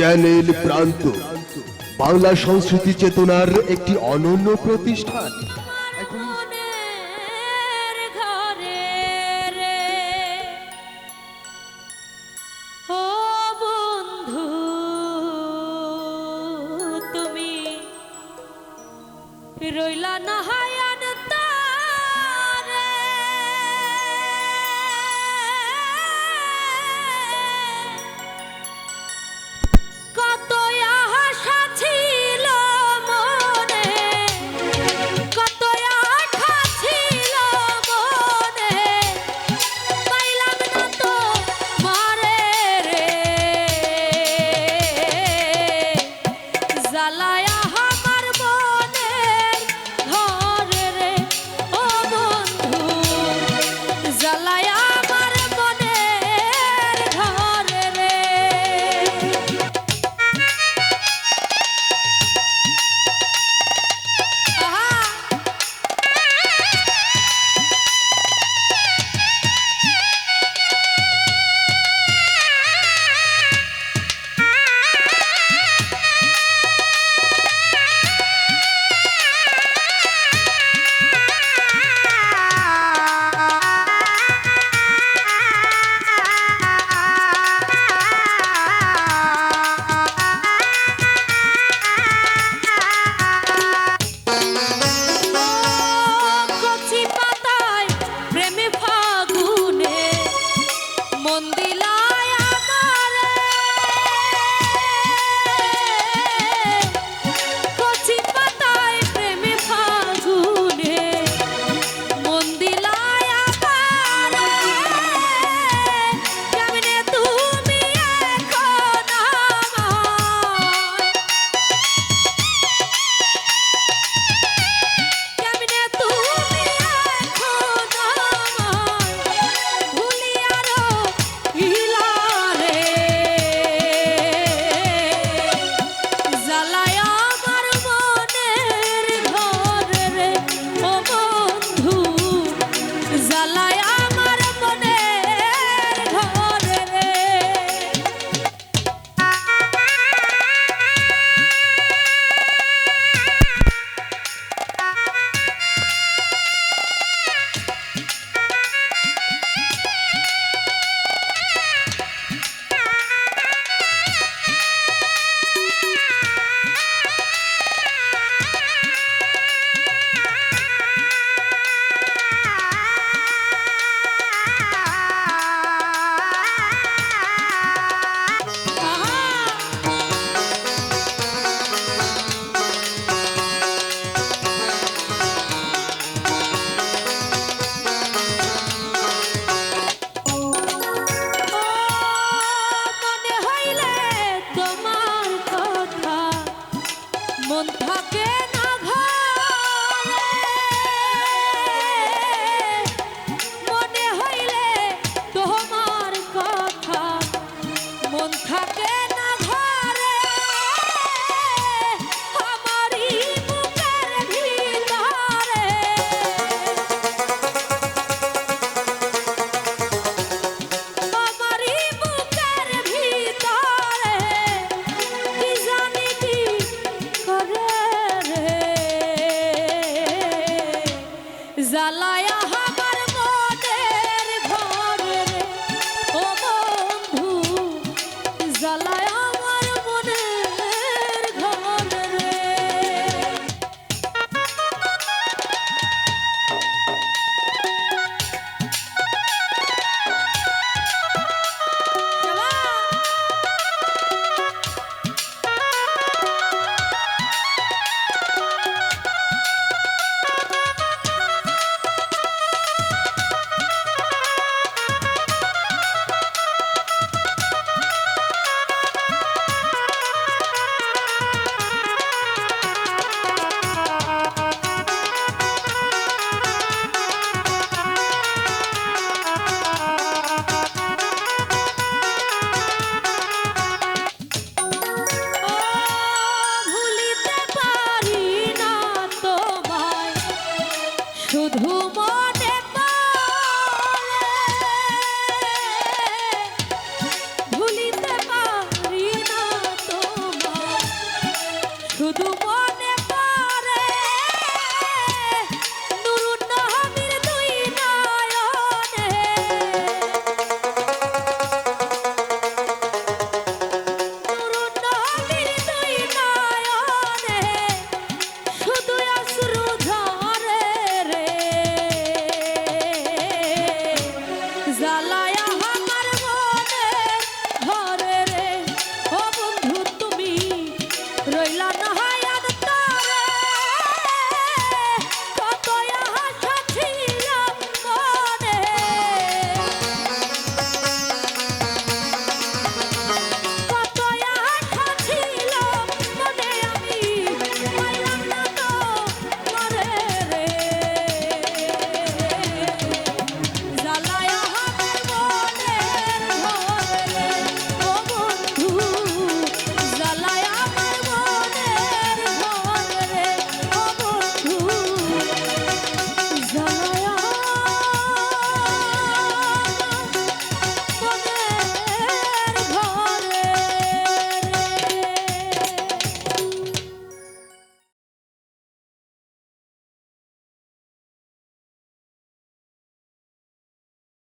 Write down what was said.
Channel প্রান্ত। বাংলা সংস্কৃতি চেতনার একটি অনন্য প্রতিষ্ঠান। রইলা না হায় মন থাকে না।